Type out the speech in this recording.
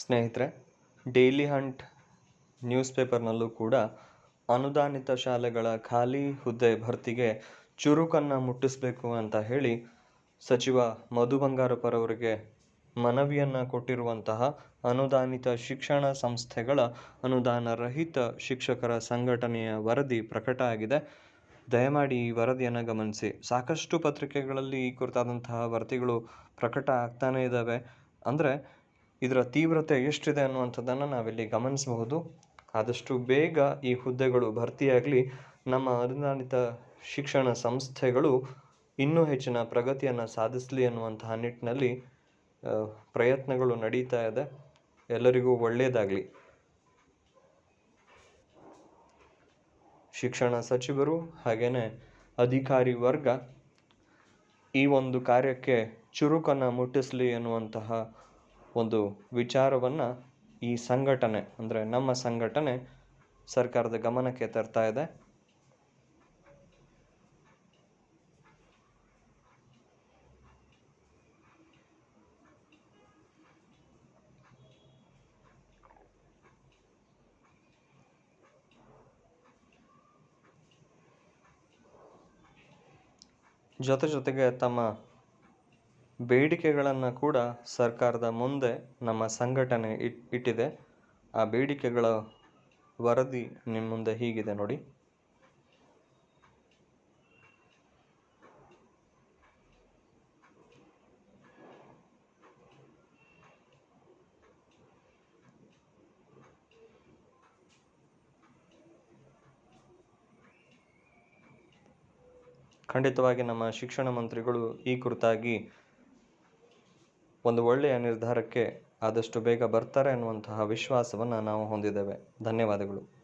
ಸ್ನೇಹಿತರೆ daily Hunt news ಪೇಪರ್ನಲ್ಲೂ ಕೂಡ ಅನುದಾನಿತ ಶಾಲೆಗಳ ಖಾಲಿ ಹುದ್ದೆ ಭರ್ತಿಗೆ ಚುರುಕನ್ನು ಮುಟ್ಟಿಸಬೇಕು ಅಂತ ಹೇಳಿ ಸಚಿವ ಮಧು ಬಂಗಾರಪ್ಪರವರಿಗೆ ಮನವಿಯನ್ನು ಕೊಟ್ಟಿರುವಂತಹ ಅನುದಾನಿತ ಶಿಕ್ಷಣ ಸಂಸ್ಥೆಗಳ ಅನುದಾನ ರಹಿತ ಶಿಕ್ಷಕರ ಸಂಘಟನೆಯ ವರದಿ ಪ್ರಕಟ ಆಗಿದೆ. ದಯಮಾಡಿ ಈ ವರದಿಯನ್ನು ಗಮನಿಸಿ. ಸಾಕಷ್ಟು ಪತ್ರಿಕೆಗಳಲ್ಲಿ ಈ ಕುರಿತಾದಂತಹ ವರದಿಗಳು ಪ್ರಕಟ ಆಗ್ತಾನೇ ಇದ್ದಾವೆ ಅಂದರೆ ಇದರ ತೀವ್ರತೆ ಎಷ್ಟಿದೆ ಅನ್ನುವಂಥದ್ದನ್ನು ನಾವಿಲ್ಲಿ ಗಮನಿಸಬಹುದು. ಆದಷ್ಟು ಬೇಗ ಈ ಹುದ್ದೆಗಳು ಭರ್ತಿಯಾಗಲಿ ನಮ್ಮ ಅನುದಾನಿತ ಶಿಕ್ಷಣ ಸಂಸ್ಥೆಗಳು ಇನ್ನೂ ಹೆಚ್ಚಿನ ಪ್ರಗತಿಯನ್ನು ಸಾಧಿಸಲಿ ಅನ್ನುವಂತಹ ನಿಟ್ಟಿನಲ್ಲಿ ಪ್ರಯತ್ನಗಳು ನಡೀತಾ ಇದೆ. ಎಲ್ಲರಿಗೂ ಒಳ್ಳೆಯದಾಗಲಿ ಶಿಕ್ಷಣ ಸಚಿವರು ಹಾಗೆಯೇ ಅಧಿಕಾರಿ ವರ್ಗ ಈ ಒಂದು ಕಾರ್ಯಕ್ಕೆ ಚುರುಕನ್ನು ಮುಟ್ಟಿಸಲಿ ಎನ್ನುವಂತಹ ಒಂದು ವಿಚಾರವನ್ನು ಈ ಸಂಘಟನೆ ಅಂದರೆ ನಮ್ಮ ಸಂಘಟನೆ ಸರ್ಕಾರದ ಗಮನಕ್ಕೆ ತರ್ತಾ ಇದೆ. ಜೊತೆ ಜೊತೆಗೆ ತಮ್ಮ ಬೇಡಿಕೆಗಳನ್ನು ಕೂಡ ಸರ್ಕಾರದ ಮುಂದೆ ನಮ್ಮ ಸಂಘಟನೆ ಇಟ್, ಇಟ್ಟಿದೆ. ಆ ಬೇಡಿಕೆಗಳ ವರದಿ ನಿಮ್ಮ ಮುಂದೆ ಹೀಗಿದೆ ನೋಡಿ. ಖಂಡಿತವಾಗಿ ನಮ್ಮ ಶಿಕ್ಷಣ ಮಂತ್ರಿಗಳು ಈ ಕುರಿತಾಗಿ ಒಂದು ಒಳ್ಳೆಯ ನಿರ್ಧಾರಕ್ಕೆ ಆದಷ್ಟು ಬೇಗ ಬರ್ತಾರೆ ಅನ್ನುವಂತಹ ವಿಶ್ವಾಸವನ್ನು ನಾವು ಹೊಂದಿದ್ದೇವೆ. ಧನ್ಯವಾದಗಳು.